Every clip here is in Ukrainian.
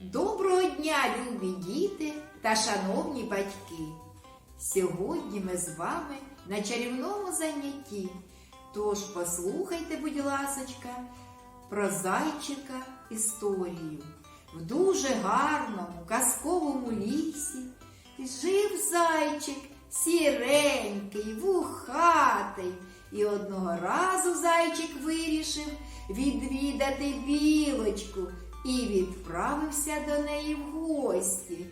Доброго дня, любі діти та шановні батьки! Сьогодні ми з вами на чарівному занятті. Тож послухайте, будь ласочка, про зайчика історію. В дуже гарному казковому лісі жив зайчик сіренький, вухатий. І одного разу зайчик вирішив відвідати білочку і відправився до неї в гості.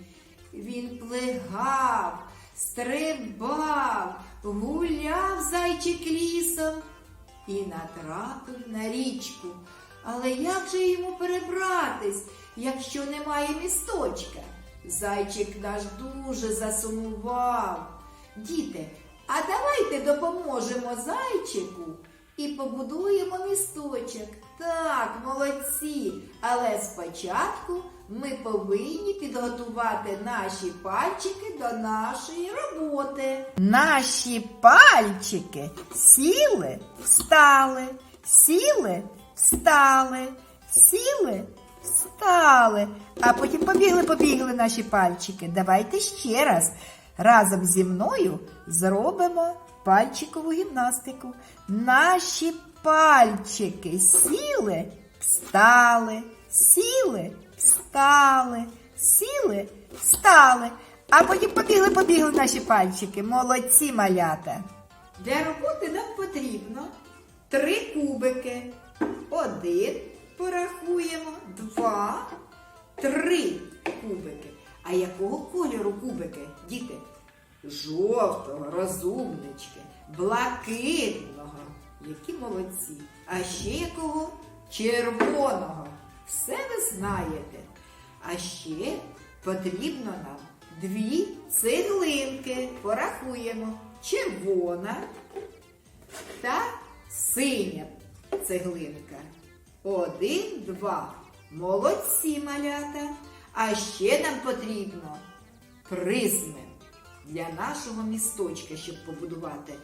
Він плигав, стрибав, гуляв зайчик лісом і натрапив на річку. Але як же йому перебратись, якщо немає місточка? Зайчик наш дуже засумував. Діти, а давайте допоможемо зайчику і побудуємо місточок. Так, молодці. Але спочатку ми повинні підготувати наші пальчики до нашої роботи. Наші пальчики сіли, встали, сіли, встали, сіли, встали. А потім побігли, побігли наші пальчики. Давайте ще раз разом зі мною зробимо пальчикову гімнастику. Наші пальчики сіли, встали, сіли, встали, сіли, встали. А потім побігли, побігли наші пальчики. Молодці малята. Для роботи нам потрібно три кубики. Один порахуємо, два, три кубики. А якого кольору кубики, діти? Жовтого, розумнички, блакитного. Які молодці. А ще якого? Червоного. Все ви знаєте. А ще потрібно нам дві цеглинки. Порахуємо. Червона та синя цеглинка. Один, два. Молодці малята. А ще нам потрібно призми для нашого місточка, щоб побудувати.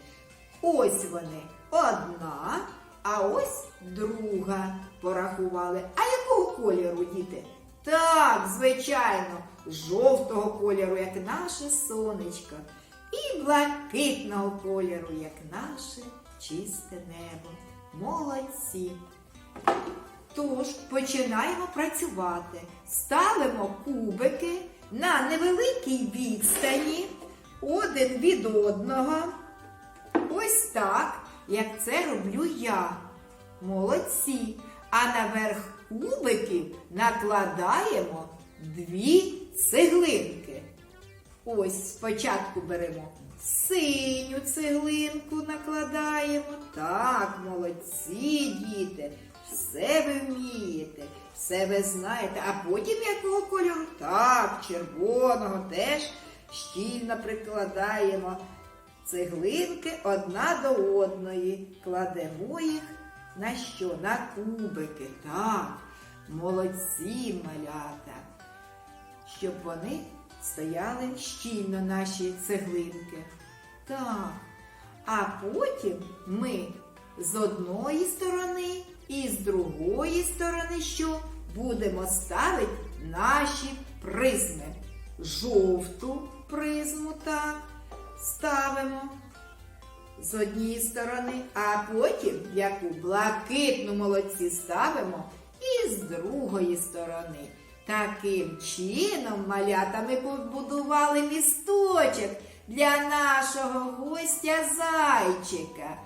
Ось вони одна, а ось друга порахували. А якого кольору, діти? Так, звичайно, жовтого кольору, як наше сонечко, і блакитного кольору, як наше чисте небо. Молодці! Тож починаємо працювати. Ставимо кубики на невеликій відстані один від одного. Ось так, як це роблю я. Молодці. А наверх кубиків накладаємо дві цеглинки. Ось спочатку беремо синю цеглинку, накладаємо. Так, молодці, діти. Все ви вмієте, все ви знаєте. А потім якого кольору? Так, червоного теж щільно прикладаємо цеглинки одна до одної. Кладемо їх на що? На кубики. Так, молодці малята. Щоб вони стояли щільно наші цеглинки. Так. А потім ми з одної сторони і з другої сторони що будемо ставити наші призми. Жовту призму так ставимо з однієї сторони, а потім яку блакитну молодці ставимо і з другої сторони. Таким чином, малята, ми побудували місточок для нашого гостя зайчика.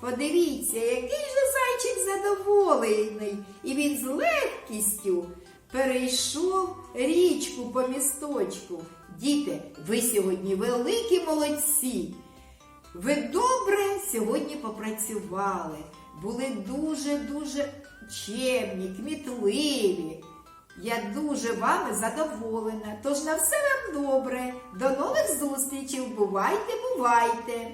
Подивіться, який же зайчик задоволений, і він з легкістю перейшов річку по місточку. Діти, ви сьогодні великі молодці. Ви добре сьогодні попрацювали, були дуже-дуже чемні, кмітливі. Я дуже вами задоволена. Тож на все вам добре. До нових зустрічей. Бувайте, бувайте!